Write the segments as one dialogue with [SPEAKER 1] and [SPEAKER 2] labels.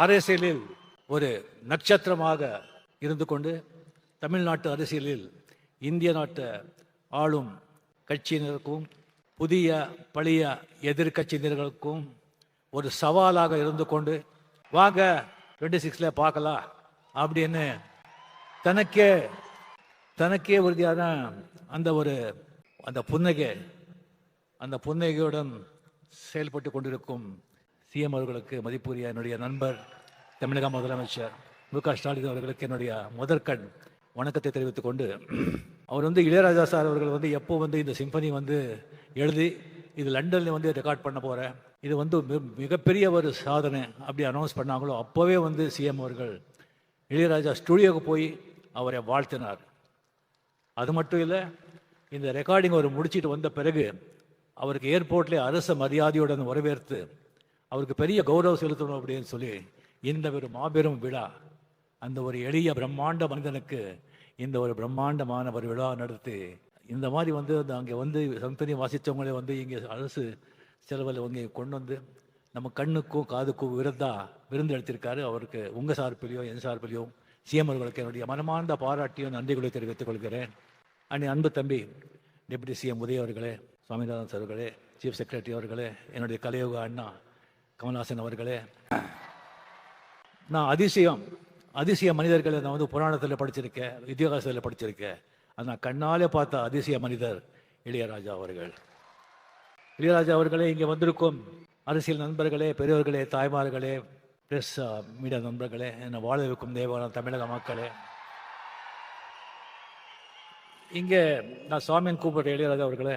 [SPEAKER 1] அரசியலில் ஒரு நட்சத்திரமாக இருந்து கொண்டு தமிழ்நாட்டு அரசியலில் இந்திய நாட்டு ஆளும் கட்சியினருக்கும் புதிய பழைய எதிர்க்கட்சியினர்களுக்கும் ஒரு சவாலாக இருந்து கொண்டு வாங்க டுவெண்ட்டி சிக்ஸில் பார்க்கலாம் அப்படின்னு தனக்கே தனக்கே உறுதியான அந்த ஒரு அந்த புன்னகை அந்த புன்னகையுடன் செயல்பட்டு கொண்டிருக்கும் சிஎம் அவர்களுக்கு மதிப்புரிய என்னுடைய நண்பர் தமிழக முதலமைச்சர் மு க ஸ்டாலின் அவர்களுக்கு என்னுடைய முதற்கண் வணக்கத்தை தெரிவித்துக் கொண்டு அவர் வந்து இளையராஜா சார் அவர்கள் வந்து எப்போ வந்து இந்த சிம்பனி வந்து எழுதி இது லண்டனில் வந்து ரெக்கார்ட் பண்ண போகிறேன் இது வந்து மிகப்பெரிய ஒரு சாதனை அப்படி அனௌன்ஸ் பண்ணாங்களோ அப்போவே வந்து சிஎம் அவர்கள் இளையராஜா ஸ்டுடியோவுக்கு போய் அவரை வாழ்த்தினார். அது மட்டும் இல்லை இந்த ரெக்கார்டிங் அவர் முடிச்சிட்டு வந்த பிறகு அவருக்கு ஏர்போர்ட்லேயே அரச மரியாதையுடன் வரவேற்று அவருக்கு பெரிய கௌரவம் செலுத்தணும் அப்படின்னு சொல்லி இந்த ஒரு மாபெரும் விழா அந்த ஒரு எளிய பிரம்மாண்ட மனிதனுக்கு இந்த ஒரு பிரம்மாண்டமான ஒரு விழா நடத்தி இந்த மாதிரி வந்து அந்த அங்கே வந்து சந்தனி வாசித்தவங்களே வந்து இங்கே அரசு செலவில் இங்கே கொண்டு வந்து நம்ம கண்ணுக்கும் காதுக்கும் விருந்தா விருந்து எடுத்திருக்காரு. அவருக்கு உங்கள் சார்பிலையோ என் சார்பிலையோ சிஎம் அவர்களுக்கு என்னுடைய மனமார்ந்த பாராட்டியும் நன்றிகளை தெரிவித்துக் கொள்கிறேன். அண்ணி அன்பு தம்பி டெப்யூட்டி சிஎம் உதய அவர்களே சுவாமிநாதன் சார் அவர்களே சீஃப் செக்ரட்டரி அவர்களே என்னுடைய கலையோக அண்ணா கமல்ஹாசன் அவர்களே நான் அதிசயம் அதிசய மனிதர்களை நான் வந்து புராணத்தில் படிச்சிருக்கேன் இதிகாசத்தில் படிச்சிருக்கேன். அது நான் கண்ணாலே பார்த்த அதிசய மனிதர் இளையராஜா அவர்கள். இளையராஜா அவர்களே இங்கே வந்திருக்கும் அரசியல் நண்பர்களே பெரியவர்களே தாய்மார்களே பிரஸ் மீடியா நண்பர்களே என்னை வாழ வைக்கும் தேவான தமிழக மக்களே. இங்கே நான் சாமியன் கூப்பிட்ற இளையராஜா அவர்களே.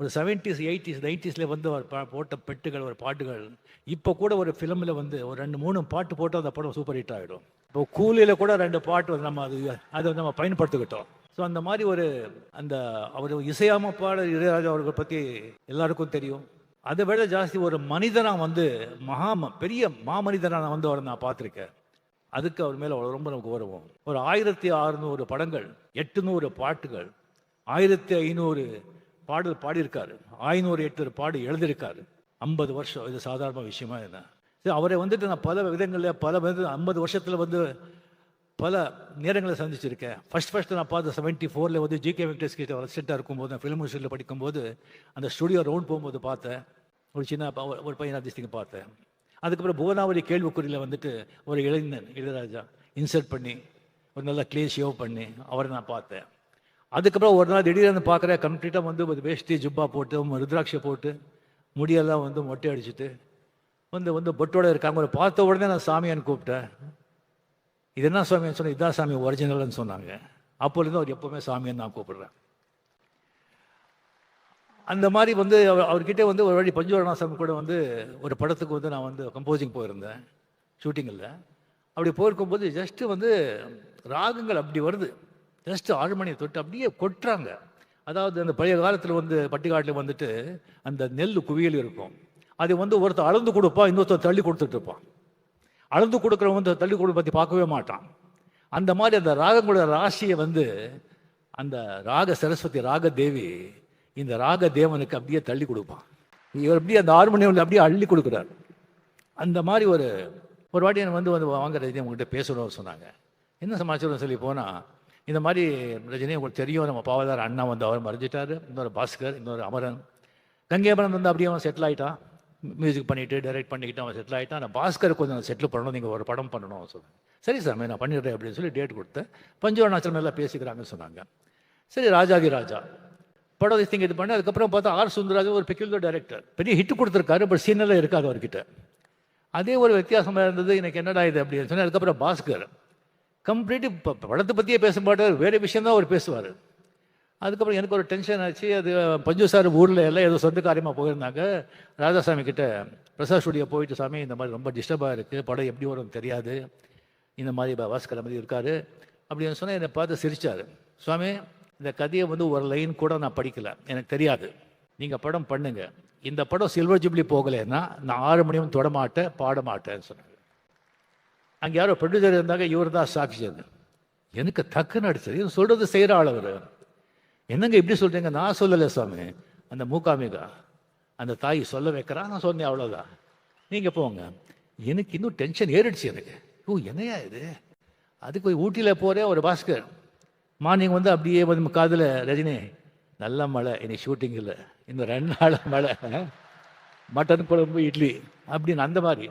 [SPEAKER 1] ஒரு செவன்டிஸ் எயிட்டிஸ் நைன்டிஸில் வந்து அவர் போட்ட பெட்டுகள் ஒரு பாட்டுகள். இப்போ கூட ஒரு ஃபிலிமில் வந்து ஒரு ரெண்டு மூணு பாட்டு போட்டு அந்த படம் சூப்பர் ஹிட் ஆகிடும் இப்போ கூலியில் கூட ரெண்டு பாட்டு வந்து நம்ம அது அதை நம்ம பயன்படுத்திக்கிட்டோம். ஸோ அந்த மாதிரி ஒரு அந்த அவர் இசையமைப்பாளர் இளையராஜா அவர்கள் பற்றி எல்லாருக்கும் தெரியும். அதை விட ஜாஸ்தி ஒரு மனிதனாக வந்து மகா ம- பெரிய மாமனிதனாக நான் வந்து அவரை நான் பார்த்துருக்கேன். அதுக்கு அவர் மேலே ரொம்ப நமக்கு கௌரவம். ஒரு ஆயிரத்தி அறுநூறு படங்கள் எட்டுநூறு பாட்டுகள் ஆயிரத்தி ஐநூறு பாடல் பாடியிருக்காரு. ஐநூறு எட்டு பாடு எழுதியிருக்காரு. ஐம்பது வருஷம் இது சாதாரண விஷயமா என்ன? சரி அவரை வந்துட்டு நான் பல விதங்களில் பல வந்து ஐம்பது வருஷத்தில் வந்து பல நேரங்களை சந்திச்சிருக்கேன். ஃபர்ஸ்ட் ஃபர்ஸ்ட் நான் பார்த்த செவன்ட்டி ஃபோரில் வந்து ஜிகே வெங்கடேஷ் கிட்ட ரெசிடெண்ட்டாக இருக்கும்போது நான் ஃபிலிம் இன்ஸ்டியூட்டில் படிக்கும்போது அந்த ஸ்டுடியோ ரவுண்ட் போகும்போது பார்த்தேன். ஒரு சின்ன ப- ஒரு பையன் அதிர்ஷ்டிங்க பார்த்தேன். அதுக்கப்புறம் புவனாவளி கேள்விக்குறியில் வந்துட்டு ஒரு இளைஞன் இளையராஜா இன்சர்ட் பண்ணி ஒரு நல்ல க்ளீன் ஷேவ் பண்ணி அவரை நான் பார்த்தேன். அதுக்கப்புறம் ஒரு நாள் திடீர்னு பார்க்குறேன் கம்ப்ளீட்டாக வந்து ஒரு வேஷ்டி ஜுப்பா போட்டு ருத்ராட்சை போட்டு முடியெல்லாம் வந்து மொட்டை அடிச்சுட்டு வந்து வந்து பொட்டோட இருக்காங்க. ஒரு பார்த்த உடனே நான் சாமியான்னு கூப்பிட்டேன். இது என்ன சாமியான்னு சொன்னேன் இதான் சாமி ஒரிஜினல்னு சொன்னாங்க. அப்போலேருந்து அவர் எப்போவுமே சாமியான்னு நான் கூப்பிடுறேன். அந்த மாதிரி வந்து அவர் அவர்கிட்ட வந்து ஒரு வழி பஞ்சவரணாசம் கூட வந்து ஒரு படத்துக்கு வந்து நான் வந்து கம்போசிங் போயிருந்தேன். ஷூட்டிங்கில் அப்படி போயிருக்கும்போது ஜஸ்ட்டு வந்து ராகங்கள் அப்படி வருது. ஜஸ்ட் ஆழ்மணியை தொட்டு அப்படியே கொட்டுறாங்க. அதாவது அந்த பழைய காலத்தில் வந்து பட்டிக்காட்டில் வந்துட்டு அந்த நெல் குவியல் இருக்கும். அது வந்து ஒருத்தர் அளந்து கொடுப்பான் இன்னொருத்தர் தள்ளி கொடுத்துட்டு இருப்பான். அளந்து கொடுக்குறவன் வந்து தள்ளி கொடு பற்றி பார்க்கவே மாட்டான். அந்த மாதிரி அந்த ராகங்களோட ராசியை வந்து அந்த ராக சரஸ்வதி ராக தேவி இந்த ராக தேவனுக்கு அப்படியே தள்ளி கொடுப்பான். இவர் அப்படியே அந்த ஹார்மோனியமில் அப்படியே அள்ளி கொடுக்குறாரு. அந்த மாதிரி ஒரு ஒரு வாட்டி எனக்கு வந்து வந்து வாங்க உங்கள்கிட்ட பேசணும்னு சொன்னாங்க. என்ன சமாச்சாரம் சொல்லி போனால் இந்த மாதிரி ரஜினி உங்களுக்கு தெரியும். நம்ம பாவதார் அண்ணா வந்து அவர் மறைஞ்சிட்டாரு. இன்னொரு பாஸ்கர் இன்னொரு அமரன். கங்கேபரன் வந்து அப்படியே அவன் செட்டில் ஆகிட்டான் மியூசிக் பண்ணிட்டு டைரக்ட் பண்ணிக்கிட்டு அவன் செட்டில் ஆகிட்டான் நான் பாஸ்கர் கொஞ்சம் செட்டில் பண்ணணும். நீங்கள் ஒரு படம் பண்ணணும் சொன்னாங்க. சரி சாமி நான் பண்ணிடுறேன் அப்படின்னு சொல்லி டேட் கொடுத்தேன். பஞ்சவரணாச்சலம் எல்லாம் பேசிக்கிறாங்கன்னு சொன்னாங்க. சரி ராஜாதி ராஜா. படம் திங்க இது பண்ணி அதுக்கப்புறம் பார்த்தா ஆர் சுந்தரராஜன் ஒரு பெக்யூலர் டைரக்டர் பெரிய ஹிட் கொடுத்துருக்காரு பட் சீனெல்லாம் இருக்காது அவர்கிட்ட. அதே ஒரு வித்தியாசமாக இருந்தது எனக்கு என்னடா இது அப்படின்னு சொன்னால் அதுக்கப்புறம் பாஸ்கர். கம்ப்ளீட்டு இப்போ படத்தை பற்றியே பேச மாட்டார் வேறு விஷயந்தான் அவர் பேசுவார். அதுக்கப்புறம் எனக்கு ஒரு டென்ஷன் ஆச்சு. அது பஞ்சு சார் ஊரில் எல்லாம் ஏதோ சொந்த காரியமாக போயிருந்தாங்க. ராதாசாமி கிட்ட பிரசாத் ஸ்டுடியோ போயிட்டு சாமி இந்த மாதிரி ரொம்ப டிஸ்டர்பாக இருக்குது படம் எப்படி வரும்னு தெரியாது. இந்த மாதிரி ப- பாஸ்கர் மாதிரி இருக்கார். அப்படின்னு சொன்னால் என்னை பார்த்து சிரித்தார் சுவாமி இந்த கதையை வந்து ஒரு லைன் கூட நான் படிக்கலை. எனக்கு தெரியாது. நீங்கள் படம் பண்ணுங்கள் இந்த படம் சில்வர் ஜூப்ளி போகலைன்னா நான் ஆறு மணியும் தொடமாட்டேன் பாடமாட்டேன்னு சொன்னாங்க அங்கே யாரோ பண்டிதர் இருந்தாங்க இவர் தான் சாட்சி அது எனக்கு தக்குன்னு அடிச்சது. இவன் சொல்றது செய்கிற ஆள் அவர். என்னங்க இப்படி சொல்றீங்க? நான் சொல்லலை சுவாமி அந்த மூகாமிகா அந்த தாய் சொல்ல வைக்கிறா நான் சொன்னேன் அவ்வளோதான் நீங்கள் போங்க. எனக்கு இன்னும் டென்ஷன் ஏறிடுச்சு எனக்கு. ஓ என்னையா இது? அதுக்கு போய் ஊட்டியில் போகிறேன் ஒரு பாஸ்கர். மார்னிங் வந்து அப்படியே வந்து காதில் ரஜினி நல்ல மழை. இன்னைக்கு ஷூட்டிங் இல்லை. இன்னும் ரெண்டு நாள் மழை. மட்டன் குழம்பு இட்லி. அப்படின்னு அந்த மாதிரி.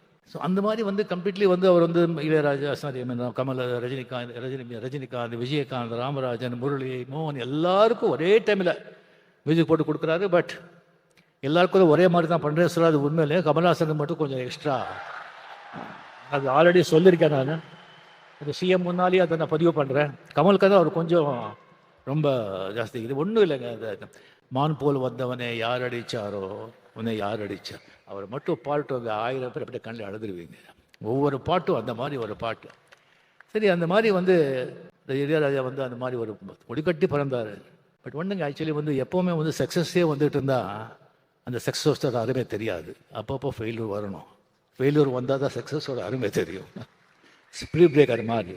[SPEAKER 1] ஸோ அந்த மாதிரி வந்து கம்ப்ளீட்லி வந்து அவர் வந்து இளையராஜா சாரி கமல் ரஜினிகாந்த் ரஜினி ரஜினிகாந்த் விஜயகாந்த் ராமராஜன் முரளி மோகன் எல்லாருக்கும் ஒரே டைமில் மியூசிக் போட்டு கொடுக்குறாரு. பட் எல்லாருக்கும் ஒரே மாதிரி தான் பண்ணுறேன் சொல்ல அது உண்மையிலே கமல்ஹாசனுக்கு மட்டும் கொஞ்சம் எக்ஸ்ட்ரா அது ஆல்ரெடி சொல்லியிருக்கேன் நான். அது சிஎம் முன்னாலேயே அதை நான் பதிவு பண்ணுறேன் கமலுக்கு தான் அவர் கொஞ்சம் ரொம்ப ஜாஸ்தி. இது ஒன்றும் இல்லைங்க. அது மான் போல் வந்தவனை யார் அடித்தாரோ உன்னை யார் அடித்தார் அவர் மட்டும் பாட்டு அங்கே ஆயிரம் பேர் அப்படியே கண்ணில் அழுதுருவீங்க. ஒவ்வொரு பாட்டும் அந்த மாதிரி ஒரு பாட்டு. சரி அந்த மாதிரி வந்து இந்த இளையராஜா வந்து அந்த மாதிரி ஒரு ஒடிக்கட்டி பிறந்தார். பட் ஒன்றுங்க ஆக்சுவலி வந்து எப்போவுமே வந்து சக்ஸஸே வந்துட்டு இருந்தால் அந்த சக்ஸஸோட அருமை தெரியாது. அப்பப்போ ஃபெயில்யூர் வரணும். ஃபெயில்யூர் வந்தால் தான் சக்ஸஸோட அருமை தெரியும். ஸ்ப்ரீட் பிரேக்கர் மாதிரி.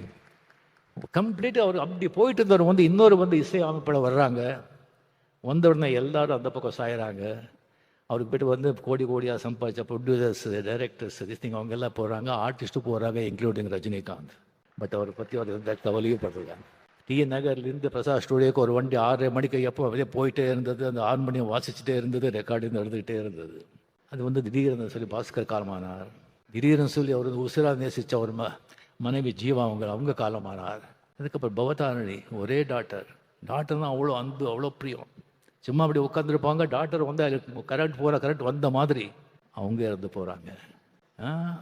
[SPEAKER 1] கம்ப்ளீட்டாக அவர் அப்படி போயிட்டு இருந்தவர் வந்து இன்னொரு வந்து இசை அமைப்பில் வர்றாங்க. வந்த உடனே எல்லாரும் அந்த பக்கம் சாயிறாங்க. அவருக்கு போய்ட்டு வந்து கோடி கோடியாக சம்பாதிச்ச ப்ரொடியூசர்ஸ் டைரக்டர்ஸ் திஸ்திங் அவங்க எல்லாம் போகிறாங்க ஆர்டிஸ்ட்டு போகிறாங்க இன்க்ளூடிங் ரஜினிகாந்த். பட் அவரை பற்றி அவர் எந்த கவலையும் படுறாங்க டி. நகர்லேருந்து பிரசாத் ஸ்டூடியோக்கு ஒரு வண்டி ஆறரை மணிக்கு எப்போ அப்படியே போயிட்டே இருந்தது. அந்த ஆறு மணியும் வாசிச்சுட்டே இருந்தது. ரெக்கார்டிங் நடந்துக்கிட்டே இருந்தது. அது வந்து திடீர்னு சொல்லி பாஸ்கர் காலமானார். திடீர்னு சொல்லி அவர் வந்து உசிரா நேசித்த ஒரு ம மனைவி ஜீவா அவங்க அவங்க காலமானார். அதுக்கப்புறம் பவதாரணி ஒரே டாக்டர் டாக்டர்னால் அவ்வளோ அன்பு அவ்வளோ பிரியம். சும்மா அப்படி உட்காந்துருப்பாங்க டாக்டர் வந்து கரண்ட் போகிற கரெக்ட் வந்த மாதிரி அவங்க இறந்து போகிறாங்க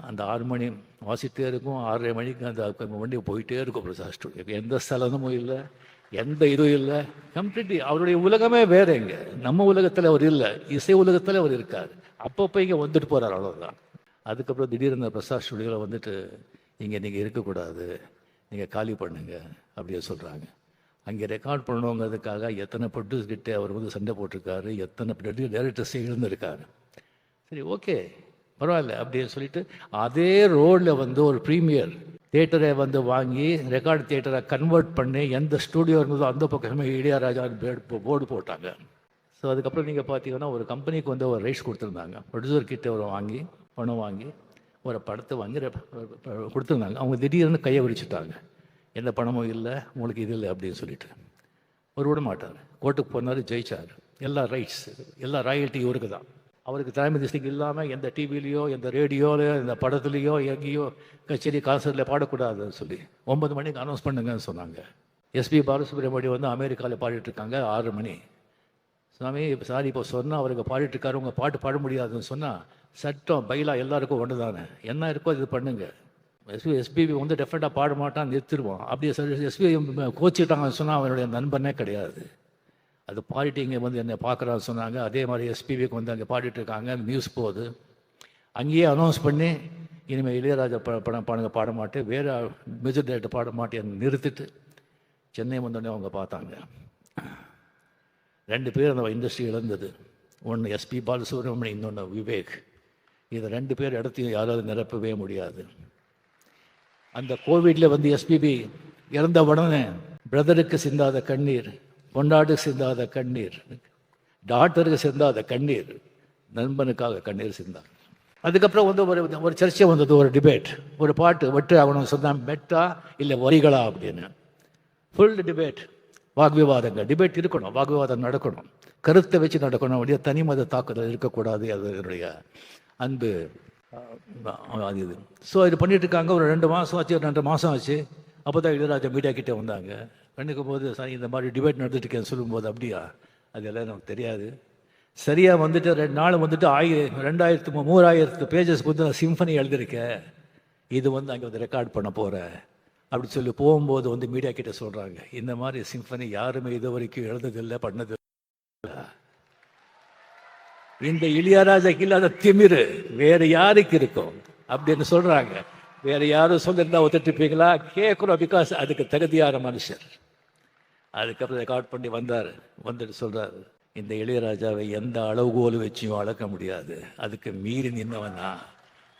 [SPEAKER 1] அந்த ஆறு மணி வாசிட்டே இருக்கும். ஆறரை மணிக்கு அந்த வண்டி போயிட்டே இருக்கும். பிரசாத் எந்த ஸ்தலமும் இல்லை. எந்த இதுவும் இல்லை. கம்ப்ளீட்லி அவருடைய உலகமே வேற இங்கே. நம்ம உலகத்தில் அவர் இல்லை. இசை உலகத்தில் அவர் இருக்கார். அப்பப்போ இங்கே வந்துட்டு போகிறார் அவ்வளோதான் அதுக்கப்புறம் திடீர்னு பிரசாத் ஸ்டுடியோவில் வந்துட்டு இங்கே நீங்கள் இருக்கக்கூடாது. நீங்கள் காலி பண்ணுங்க. அப்படின்னு சொல்கிறாங்க அங்கே ரெக்கார்ட் பண்ணணுங்கிறதுக்காக எத்தனை ப்ரொடியூஸ் அவர் வந்து சண்டை போட்டிருக்காரு எத்தனை டேரக்டர்ஸ் இருந்திருக்காரு சரி ஓகே பரவாயில்ல அப்படின்னு சொல்லிட்டு அதே ரோடில் வந்து ஒரு ப்ரீமியர் தேட்டரை வந்து வாங்கி ரெக்கார்டு தேட்டரை கன்வெர்ட் பண்ணி எந்த ஸ்டூடியோ இருந்ததோ அந்த பக்கமே இளையராஜா போர்டு போட்டாங்க. ஸோ அதுக்கப்புறம் நீங்கள் பார்த்தீங்கன்னா ஒரு கம்பெனிக்கு வந்து ஒரு ரைட்ஸ் கொடுத்துருந்தாங்க. ப்ரொடியூசர் கிட்டே ஒரு வாங்கி பணம் வாங்கி ஒரு படத்தை வாங்கி கொடுத்துருந்தாங்க. அவங்க திடீர்னு கையை விரிச்சுட்டாங்க. எந்த பணமும் இல்லை உங்களுக்கு இது இல்லை அப்படின்னு சொல்லிட்டு. ஒரு விட மாட்டார். கோர்ட்டுக்கு போனார் ஜெயிச்சார். எல்லா ரைட்ஸ் எல்லா ராயல்ட்டி இவருக்கு தான் அவருக்கு தலைமை திசைக்கு இல்லாமல் எந்த டிவிலையோ எந்த ரேடியோலையோ எந்த படத்துலையோ எங்கேயோ கச்சேரி கான்சர்ட்டில் பாடக்கூடாதுன்னு சொல்லி ஒன்பது மணிக்கு அனௌன்ஸ் பண்ணுங்கன்னு சொன்னாங்க. எஸ்பி பாலசுப்ரமணியம் வந்து அமெரிக்காவில் பாடிட்டுருக்காங்க ஆறு மணி. சுவாமி இப்போ சாரி இப்போ சொன்னால் அவருக்கு பாடிட்டுருக்காரு உங்கள் பாட்டு பாட முடியாதுன்னு சொன்னால் சட்டம் பைலா எல்லாருக்கும் ஒன்று தானே என்ன இருக்கோ இது பண்ணுங்கள் எஸ்பி எஸ்பிபி வந்து டெஃபினட்டாக பாட மாட்டான் நிறுத்திடுவான். அப்படியே சொல்லி எஸ்பி கோச்சிட்டாங்கன்னு சொன்னால் அவனுடைய நண்பனே கிடையாது. அது பாடிட்டு இங்கே வந்து என்னை பார்க்குறான்னு சொன்னாங்க. அதே மாதிரி எஸ்பிபிக்கு வந்து அங்கே பாடிட்டு இருக்காங்க. நியூஸ் போகுது. அங்கேயே அனௌன்ஸ் பண்ணி இனிமேல் இளையராஜா ப படம் பாடுங்க பாட மாட்டேன் வேறு மியூசிக் டைரக்டர் பாட மாட்டேன்னு நிறுத்திட்டு சென்னை வந்தோடனே அவங்க பார்த்தாங்க. ரெண்டு பேர் அந்த இண்டஸ்ட்ரி இழந்தது. ஒன்று எஸ்பி பாலசுப்ரமணியம் இன்னொன்று விவேக். இதை ரெண்டு பேர் இடத்தையும் யாராவது நிரப்பவே முடியாது. அந்த கோவிடில் வந்து எஸ்பிபி இறந்த உடனே பிரதருக்கு சிந்தாத கண்ணீர் கொண்டாடு சிந்தாத கண்ணீர் டாக்டருக்கு சிந்தாத கண்ணீர் நண்பனுக்காக கண்ணீர் சிந்தார். அதுக்கப்புறம் வந்து ஒரு ஒரு சர்ச்சை வந்தது ஒரு டிபேட் ஒரு பாட்டு வெட்டு அவனும் சொன்னான் மெட்டா இல்லை வரிகளா அப்படின்னு. ஃபுல் டிபேட் வாக்விவாதங்கள் டிபேட் இருக்கணும். வாக்விவாதம் நடக்கணும். கருத்தை வச்சு நடக்கணும். அப்படியே தனி மத தாக்குதல் இருக்கக்கூடாது அது என்னுடைய அன்பு. அது இது. ஸோ இது பண்ணிட்டு இருக்காங்க ஒரு ரெண்டு மாதம் ஆச்சு ரெண்டு மாதம் ஆச்சு. அப்போ தான் இளையராஜா மீடியா கிட்டே வந்தாங்க. கண்டுக்கும் போது சார் இந்த மாதிரி டிபேட் நடந்துட்டுருக்கேன் சொல்லும்போது அப்படியா? அதெல்லாம் நமக்கு தெரியாது. சரியாக வந்துட்டு ரெண்டு நாள் வந்துட்டு ஆயி ரெண்டாயிரத்து மூவாயிரத்து பேஜஸ்க்கு வந்து நான் சிம்ஃபனி எழுதியிருக்கேன். இது வந்து அங்கே வந்து ரெக்கார்ட் பண்ண போகிறேன் அப்படி சொல்லி போகும்போது வந்து மீடியா கிட்டே சொல்கிறாங்க இந்த மாதிரி சிம்ஃபனி யாருமே இது வரைக்கும் எழுததில்லை பண்ணது இந்த இளையராஜாக்கு இல்லாத திமிரு வேற யாருக்கு இருக்கும்? அப்படின்னு சொல்றாங்க. வேற யாரும் சொல்லியிருந்தா ஒத்துட்டுப்பீங்களா கேட்குறோம் பிகாஸ் அதுக்கு தகுதியான மனுஷர். அதுக்கப்புறம் ரெக்கார்ட் பண்ணி வந்தார். வந்துட்டு சொல்றாரு இந்த இளையராஜாவை எந்த அளவுகோல் வச்சியும் அளக்க முடியாது. அதுக்கு மீறி நின்னவனா?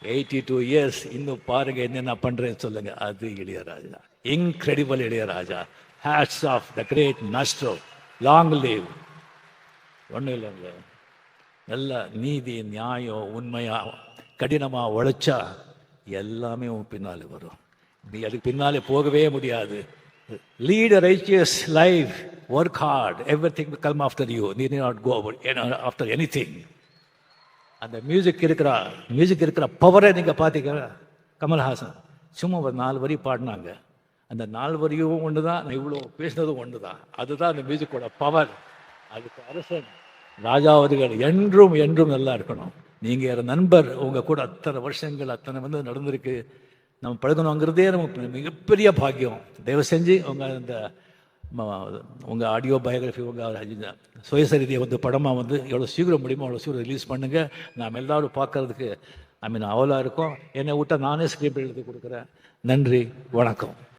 [SPEAKER 1] எயிட்டி டூ இயர்ஸ் இன்னும் பாருங்க என்னென்ன பண்றேன்னு சொல்லுங்க. அது Ilaiyaraaja. Incredible Ilaiyaraaja. Hats off the great master long live ஒன்றும் இல்லைங்களா. நல்ல நீதி நியாயம் உண்மையாக கடினமாக உழைச்சா எல்லாமே உன் பின்னாலே வரும். நீ அதுக்கு பின்னாலே போகவே முடியாது. Lead righteous life work hard everything come after you need not go after anything அந்த மியூசிக் இருக்கிற மியூசிக் இருக்கிற பவரை நீங்கள் பார்த்தீங்க கமல்ஹாசன் சும்மா ஒரு நாலு வரி பாடினாங்க. அந்த நாலு வரியும் ஒன்று தான் நான் இவ்வளோ பேசினதும் ஒன்று தான் அதுதான் அந்த மியூசிக்கோட பவர் அதுக்கு அரசன் ராஜா அவர்கள் என்றும் என்றும் நல்லா இருக்கணும். நீங்கள் என் நண்பர் உங்கள் கூட அத்தனை வருஷங்கள் அத்தனை வந்து நடந்திருக்கு. நம்ம பழகணுங்கிறதே நமக்கு மிகப்பெரிய பாக்கியம். தயவு செஞ்சு உங்கள் இந்த உங்கள் ஆடியோ பயோகிராஃபி உங்கள் சுயசரிதியை வந்து படமாக வந்து எவ்வளோ சீக்கிரம் முடியுமோ அவ்வளோ சீக்கிரம் ரிலீஸ் பண்ணுங்கள் நாம் எல்லாரும் பார்க்கறதுக்கு ஐ மீன் அவலாக இருக்கும். என்னை விட்டால் நானே ஸ்கிரிப்ட் எழுதி கொடுக்குறேன். நன்றி வணக்கம்.